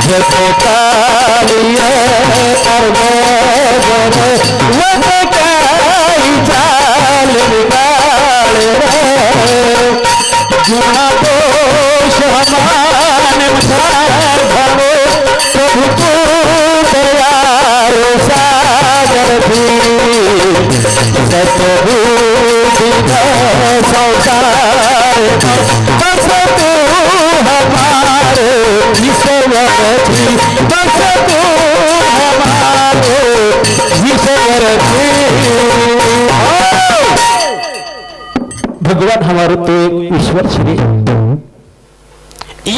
झटकालिय अर्धगर one काही चाल निकाल रे। जुना दोष हमारे उधार भरो प्रभु तू दयारो सागर भी। सतभूति संसार बस तू जी बस तू हमारे जी भगवान हमारे तो ईश्वर श्री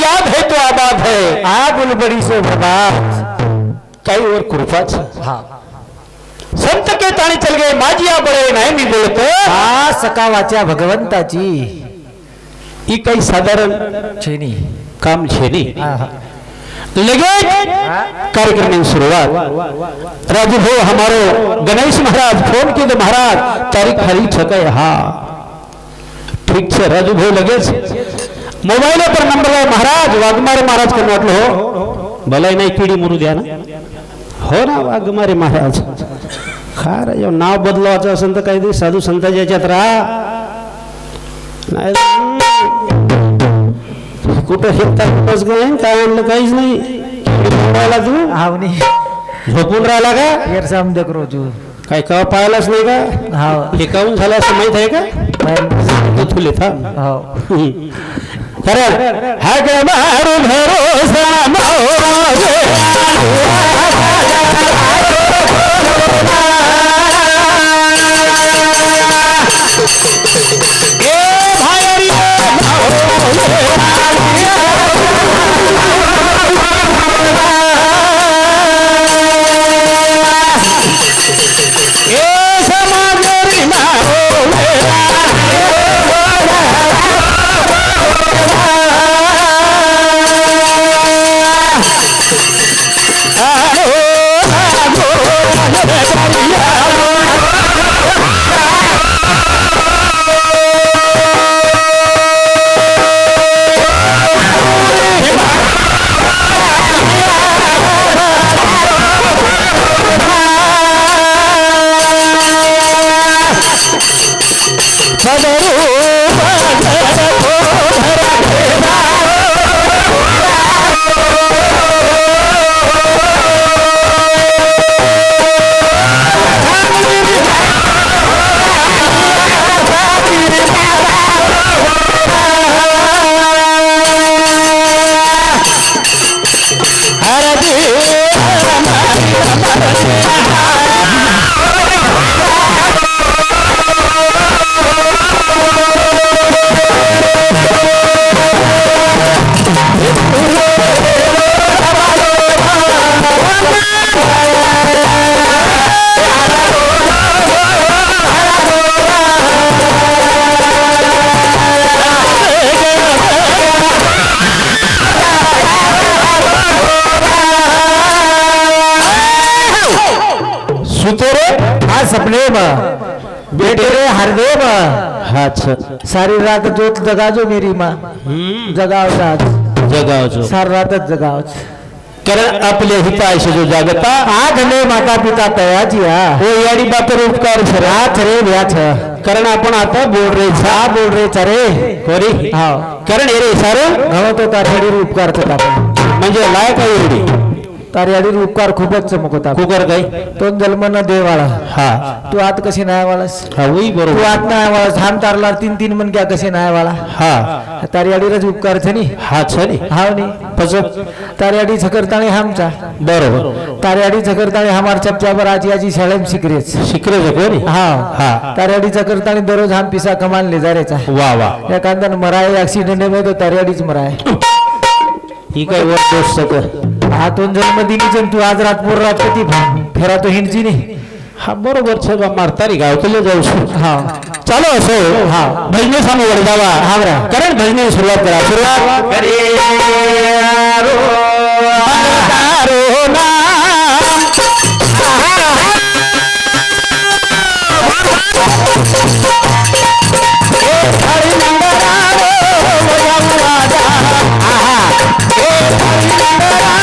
याद है तो आबाद है। आ बुलबडी से भगात काही वर कृपाच हा। संत के ताणी चल गए। माझी या बळे नाही मी बोलतो हा। सकावाच्या भगवंताची ही काही साधारण छेनी काम छे लगेच कार्यक्रम की शुरुआत राजू भाऊ हमारो गणेश महाराज फोन किए महाराज तारीख खाली छक हा। ठीक છે राजू भाऊ लगेच। मोबाईल पर नंबर आहे महाराज वाघमारे महाराजकडे वाटलो हो। भलाई नाही पिढी मरू द्या ना। हो ना वाघमारे महाराज। खा रे नाव बदलवायचं असेल तर काही साधू संतांच्या याच्यात राहा। नाही कुठं हेकता कुठंच नाही काय आणलं काहीच नाही. राहिला तू? हावनी झोपून राहिला का? गैरसाम देख रोजू काय कवा पाहिलाच नाही का? हाव. हे झालं असं माहीत आहे का? तू तुले थांब हाव. खरं हा ग मारू भरोसा मोरा सुतोरे हा सपने बेटे रे हरदेव हा छ सारी रात जोत जगाजो मेरी माँ. जगाव आज जगावचो सारी रातच जगावच कारण आपल्या हिताशी जो जागता. आठ ने माता पिता तयाची हा हो याडी बापर उपकार सर. हाथ रे व्याथ. कारण आपण आता बोल रे हा बोल रे चरे कोरी. हाव. कारण हे रे सारं. गवतो तारवाडीवर उपकार आपण म्हणजे लायक आहे एवढी. तारवाडीवर उपकार खूपच चमक होता कुकर काय तो जन्म न देवाळा. हा. तू आत कशी नाही वाळस हा वही तू बरोबर आत नाही वाळस थांब तारला तीन तीन मन क्या कसे नाही वाळा हा तारवाडीवरच उपकार छनी. हा छरी हाव नी. पच तारवाडी छकरताणी हमचा. बरोबर. तारवाडी छकरताणी हमार चपचावर आजी आजी शाळेम शिकरेच. शिकरे कोणी? हा. हा. तारवाडी छकरताणी दररोज हम पिसा कमान ले जारेचा वा वा. या कांदा मराय ऍक्सिडेंट में तो तारवाडीच मराय. ही काय वर दोष सगळं? हा तो जन्मदिनी जन तू आज रात पोर रात कधी फेरा तो हिंडची नाही. हा बरोबर छे मारतारी गावतले जाऊ. शकतो हा. चालू असो हा. भजने सांगू वर जावा. हा बरं. कारण भजने सुरुवात करा. सुरुवात करे. नाम Música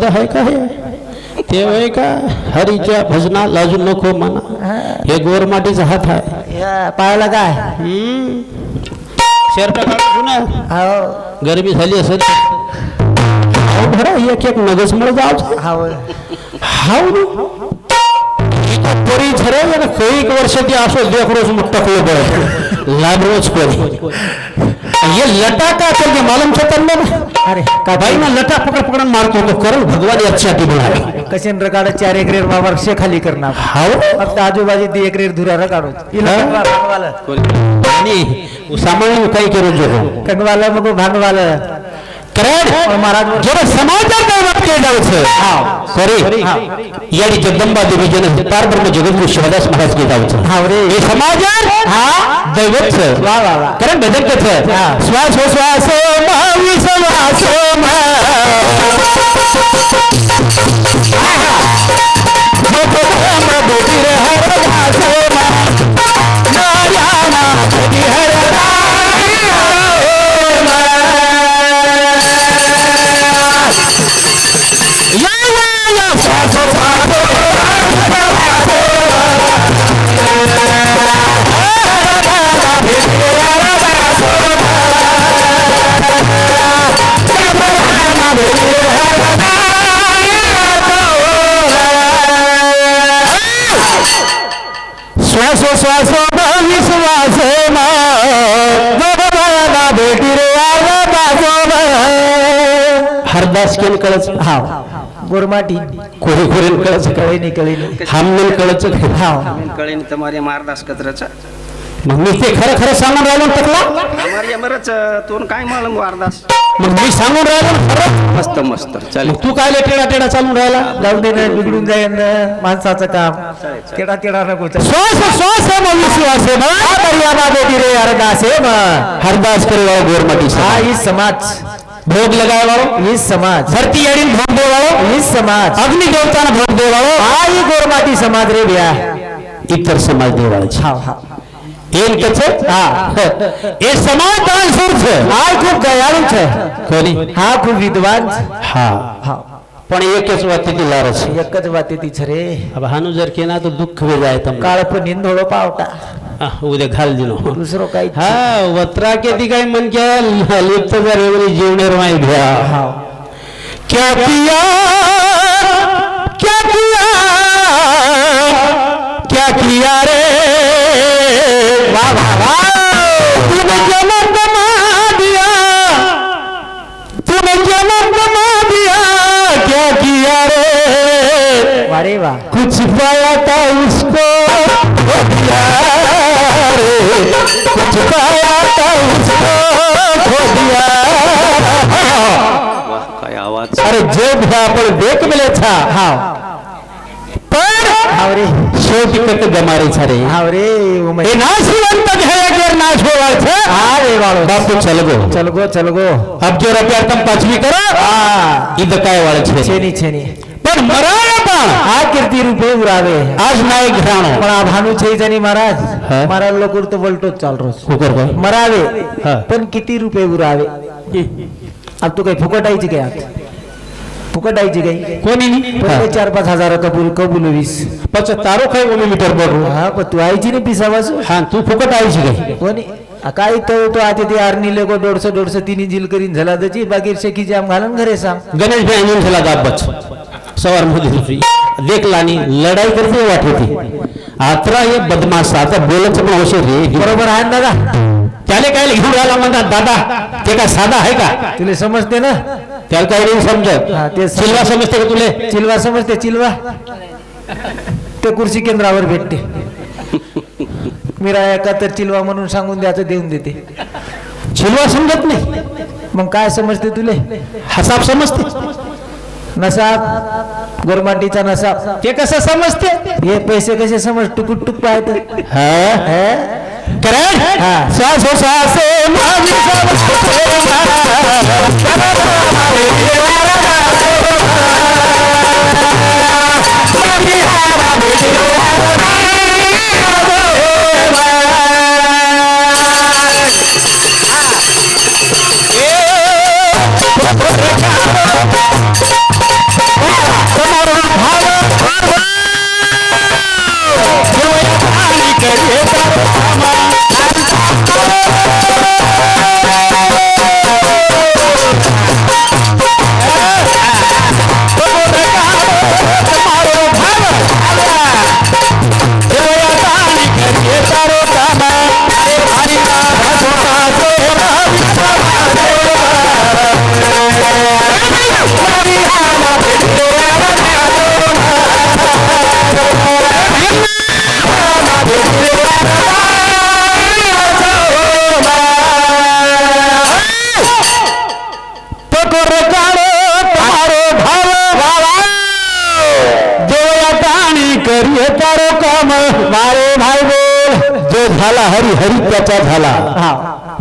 साधं आहे का हे? ते आहे का? हरीच्या भजना लाजू नको म्हणा हे गोरमाटीचा हात आहे या, पायाला काय हम्म. शर्ट काढून ना हो? झाली असेल भरा एक एक नगस मळ जाऊ हो हाव पोरी झरे ना कईक वर्ष ती असो देख रोज मुट्टा खुले पड़े। लाभ रोज कोई ये लटा का चल के मालूम छे तन्ने अरे का बाईना लटा पकड पकड मारतो तो करून भगवान याच्यासाठी बोला कसेन रगाड चार एकरेर बाबा शे खाली करणार हाव? फक्त आजूबाजू ती एकरेर धुरा रगाडो आणि सामान्य काही करू जो कंगवाला मग भांगवाला. कारण जब समाचार का बात किया जावे छे हां। सॉरी। यानी जगदंबा देवी जन हतार ब्रह्म जगदगुरु श्वास श्वास श्वास कळच. हा गोरमाटी. कोरे कोरेन कळच कळे नाही कळे नाही कळच हा कळेन तुम्हाला मारदास कचराचा मग मी ते खरं खरं सांगून राहिलो ना तोन काय मालम वारदास मग मी सांगून राहिलो खरं? मस्त मस्त. चालेल तू काय टेडा टेडा चालून राहिला? जाऊ दे बिघडून जाईन माणसाचं काम. टेडा टेडा नको श्वास श्वास है मग विश्वास है रे हरदास हरदास करे गोरमाटी हा ही समाज. ભોગ લગાવે વાળો એ સમાજ. ધરતી અડીને ભોગ દે વાળો એ સમાજ. અગ્નિ દેવતાને ભોગ દે વાળો આ એ ગોરમાટી સમાજ રે ભ્યા ઇતર સમાજ દેવાળો છે. એમ કે છે? હા. એ સમાજ દાનશૂર છે. આ ખૂબ દયાળુ છે. કોની? હા ખૂબ વિદ્વાન હા. હા પણ એક જ વાતીથી લારે છે. એક જ વાત વાતીથી છે રે. હવે હાનું જર કેના તો દુઃખ વે જાય તમને. કાળ પર નિંદોળો પાવતા. उद्या घाल दिलो दुसरो काही वत्रा किती काय क्या लिप्त हाँ। क्या क्या? किया क्या? किया रे? तूने दिया? तूने जलन दिया? क्या किया रे? अरे वाह। कुछ पाया था उसको दिया। रे कुछ पाया था उसको खो दिया વાહ काय आवाज अरे जे भी आपण देख मिले था हाव. पण हाव रे शेवटी कत गमारीचा रे. हाव रे उमय हे नाशिवंत घ्या गेर नाश होवायचं हा रे वाळो बापू चल गो. चल गो चल गो. अब जो रुपया तम पाचवी करा. हा. इथं काय वाळायचं छेनी छेनी. पण मराय पण આ કીર્તિ રૂપે ઉરાવે आज नाही घराणो પણ આ ભાનુ છે જની મહારાજ હા? મારા લોકો તો વલટો જ ચાલ રહ્યો છે. कुकर काय મરાવે હા. પણ કિતી રૂપે ઉરાવે આ તું કઈ ફુકટ આઈ ગયા ફુકટ આઈ ગઈ कोणी पहिले चार पाच हजार कबूल कबूल वीस पच तारो काय ओमी मीटर बघू हा पण तू आईची नाही पिसावास हा तू फुकट आईची काय कोणी आ, काय तर तो आता ते आरनी लेको दोडसं दोडसं तिन्ही जिल करीन झाला त्याची बाकी शेकी जाम घालून घरे सांग गणेश भाई आणून झाला दाबच सवारमध्ये दुसरी. देखलानी लढाई करते वाट होती. आत्रा हे बदमाश आता पण अवश्य रे बरोबर आहे ना दादा? त्याला काय घेऊन राहिला म्हणतात दादा ते काय साधा आहे का? तुला समजते ना? त्याला काय नाही समजत. ते सिल्वा समजते का तुले? चिलवा समजते चिलवा. ते कुर्सी केंद्रावर भेटते. मीरा एका तर चिलवा म्हणून सांगून द्याचं देऊन देते. सिल्वा समजत नाही. मग काय समजते तुले? हसाब समजते. नसाब गोरमाटीचा नसाब. ये कसं समझते ये पैसे कसे समझ टुकुट टुक पाहत श्वास श्वास Yeah.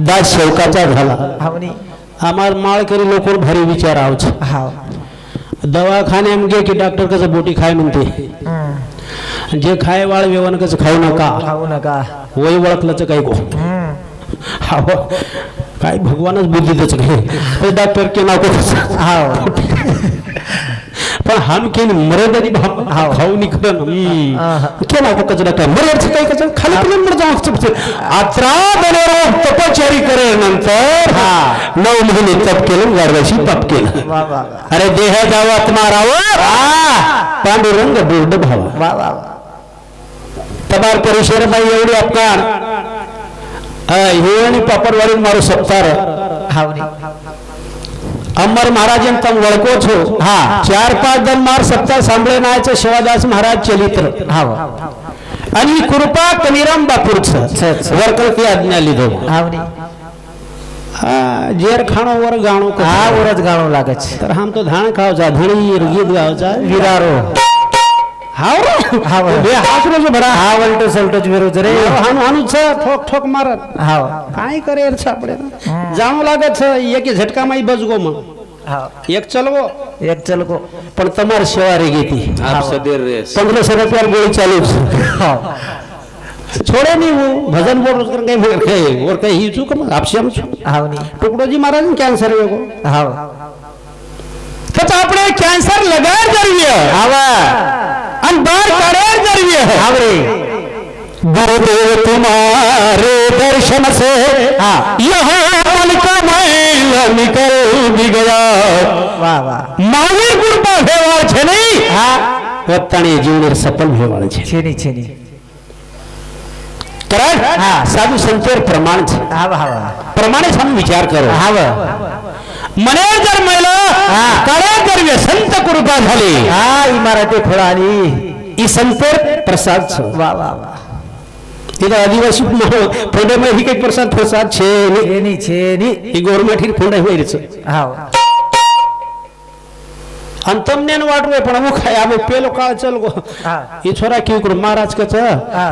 दास शेवकाचा झाला. हा म्हणे आम्हाला माळकरी लोक भारी विचार आवच. हा. दवाखाने गे की डॉक्टर कसं बोटी खाय म्हणते. जे खाय वाळ वेवण कसं खाऊ नका. खाऊ नका. वय ओळखलंच काय गो. काय भगवानच बुद्धी देच काय डॉक्टर के नाव पण हम के मर्यादा भाव हाव. खाऊ नि. खरं आहा. के नाव कच डॉक्टर? मर्यादा काय कच खाली पिलं मर जाऊ अत्रा दनेरो तपचारी करे नंतर हा. नऊ महिने तप केलं गारवाशी पाप केलं. अरे देह जावं आत्मा राहावं पांडुरंग बोर्ड भावा. तबार परिसरबाई एवढी अपकार. हे आणि पापडवाडी मारू हा म्हणे अमर महाराज तम वळको छो हा. चार पाच जण मार सप्ताह सांभळे नायचं शिवादास महाराज चलित्र हा. आणि कृपा कनिराम बापूरच. छ, छ. वरकल की आज्ञा लिधो हा हा जेर खाणो वर गाणो हा हा वरच गाणं लागच. तर हम तो धाण खावचा धणी गीत गावचा. विरारो. हाव हाव बे हासरो से बरा हा वल्टो सल्टो मेरो जरे हानु हानु छ ठोक ठोक मारत. हाव काय करेल छ आपले जाऊ लागत छ एक झटका माई बजगो म एक चलवो एक चलको पण तमार शेवारी गेती आप सदेर रेस 1500 रुपया गोळी चालू छोडे नाही वो भजन बोल रोज काही बोल काही और काही ही चूक मग आपसे हम हाव नाही टुकडोजी महाराज कॅन्सर वेगो हाव तर आपण कॅन्सर लगार जरूरी हवा અને બાર કાઢે જરવીએ हा रे गुरुदेव तुम्हारे दर्शन से हाँ। यहाँ मन का मैल निकल भी गया वा वा મહાવીર કૃપા ભેવાળ છે નહીં હા પોતાની જીવને સફળ ભેવાળ છે छेनी छेनी કરાય હા. સાધુ સંતેર પ્રમાણ છે हावा हावा પ્રમાણે તમે વિચાર કરો हाव मने जर मैलकडे जर व्यसंत कृपा झाली. हा इमारती फळाली ई संत प्रसाद वा वा वा. तिला आदिवासी फोडे मध्ये काही प्रसाद प्रसाद छेनी. छेनी ही गोरमेठी फोडे होईल हाव. અને તમને વાટવું હોય પણ અમુક ખાય આમ પેલો કાળ ચલ એ છોરા કેવું કરું મહારાજ કે છે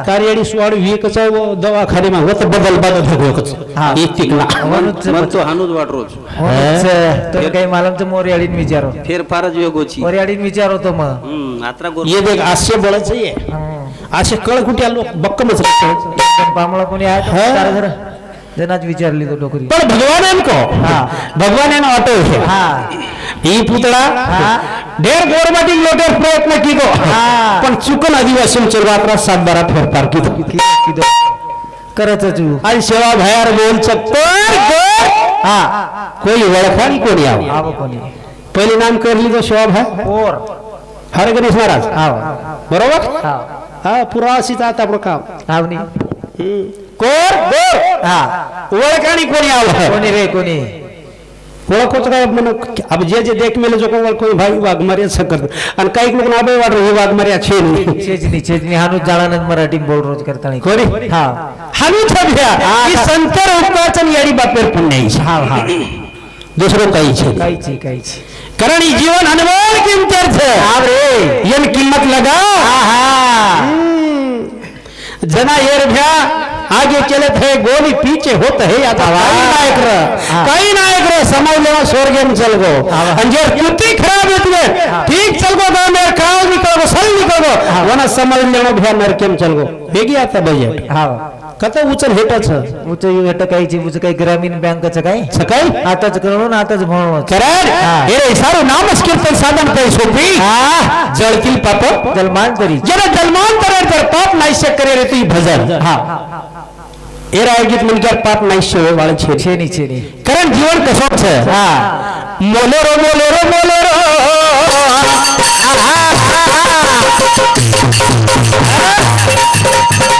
કારિયાળી સુવાડ્યું વી કચાય દવાખાનેમાં વત બદલ બદલ ભગવો કચો એક ટીક ના મન તો હાનું જ વાટરો છે તો કઈ માલમ તો મોરિયાળીન વિચારો ફેરફાર જ યોગો છે મોરિયાળીન વિચારો તો માં હમ આત્રા ગોર એ દેખ આશ્ય બળ છે આશ્ય કળકુટિયા લોક બક્કમ છે એકદમ પામળો કોની આ તારે हा. तारा जरा जनाच विचारली तो डोकरी પણ ભગવાન એમ કહો હા. ભગવાન એનો ઓટો છે हा ઈ પૂતળા હા. ઢેર ગોરમાટી લોટે પ્રયત્ન કીધો હા. પણ ચૂકન આદિવાસી ચલવાત્રા સાત બારા ફેરફાર કીધો किती किती करत तू आणि सेवा भयार बोल चक्कर कर हा કોઈ ઓળખાણી કોની આવે आव कोणी પહેલી નામ કરી લીધો સેવા ભાઈ पोर હરે ગણેશ મહારાજ आव બરોબર हा હા પુરાસીત आता આપણું કામ आवनी हम्म. कोर हा. ओळख आणि कोणी आलं? कोणी रे कोणी? ओळखोच काय म्हणून अब जे जे देख मेले जो कोण कोणी भाई वाघमारी असं आणि काही लोक नाबे वाढ हे हानू मराठी बोल रोज करता नाही कोणी? हा. हानू ही संतर उपवाचन याडी बापेर हा हा. दुसरं छे काहीच काहीच कारण जीवन अनमोल हा रे. यन किंमत लगा. हा हा. जना येर भ्या आगे चलत है गोली पीछे होत है आता काही नायक र. काही नायक र समवलेवा स्वर्गेम चल गो। हा. आणि जे तुती खराब येतले ठीक चल गो मेर काव निकल गो सल निकल गो। वना समवलेवा भ्या नरकेम चल गो। बेगी आता बजेट हा। कत उचल हेटच। उच हेट काहीची उच काही ग्रामीण बँकचं काय सकाळी आताच कळून आताच म्हणून कराड? हा. रे साરું नामच कीर्तन साधन काही सोपी? हा। जळतील पाप? जलमान तरी जरा जन्मांतर तर पाप नाहीशे करे रे ती भजन। हा। એરા ગીત મનગર પાપ નાઈશો વાળે છે છે ની છે ની કારણ જીવન કસો છે હા મોલેરો મોલેરો મોલેરો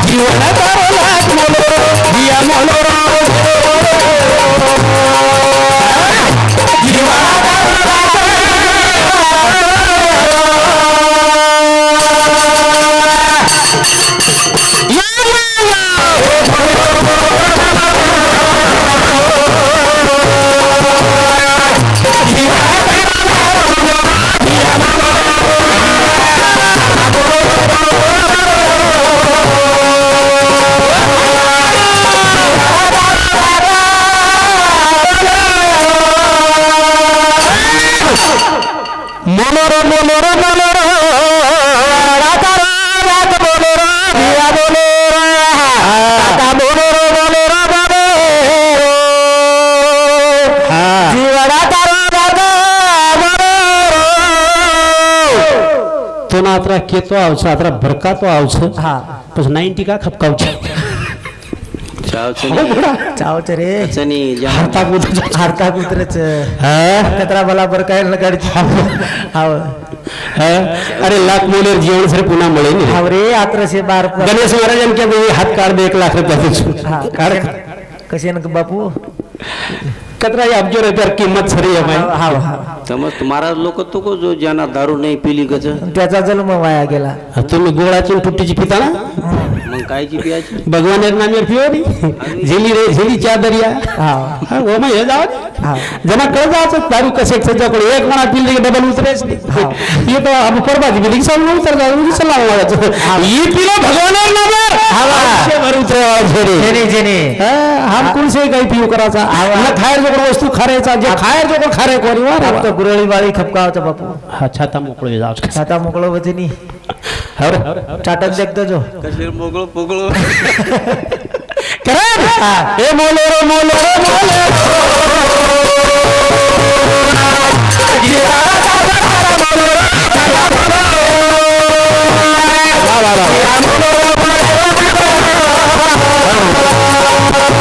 જીવન તારો લાગ મોલેરો દિયા મોલેરો तो आवसो आता भरका तो आवसो हा. हो, तसं नाही का खपकावसो चाव अरे लाख मुलर जीवन सर पुणा मिळेल हावरे आत्र गणेश महाराज हात काढ एक लाख रुपये सुद्धा काळे कशी बापू? कतरा आप जो रुपया किंमत सरी है भाई हा. हा समज तुम्हाला लोक तो को जो ज्यांना दारू नाही पिली कस त्याचा जन्म वाया गेला. तुम्ही गोळाची पुट्टीची पिता ना? मग कायची पियाची? भगवान एक नामे पिओरी झेली रे झेलीच्या दर्या हो, हे. जाऊ जना कळ जायचं दारू कसे त्याच्याकडे एक म्हणा पिल की डबल उतरेच हे. सांगून उतर जाऊ भगवान हा. आवाज खायर जोकर वस्तू खारेचा जे खायर जोकर खारे गुरळी वाळी खपकावचा बापू. हा छाता मोकळो छाता मोकळो वजनी हर चाटन देखतो जो. कशीर मोकळो पोकळो. करा ए मोलेरो Oh.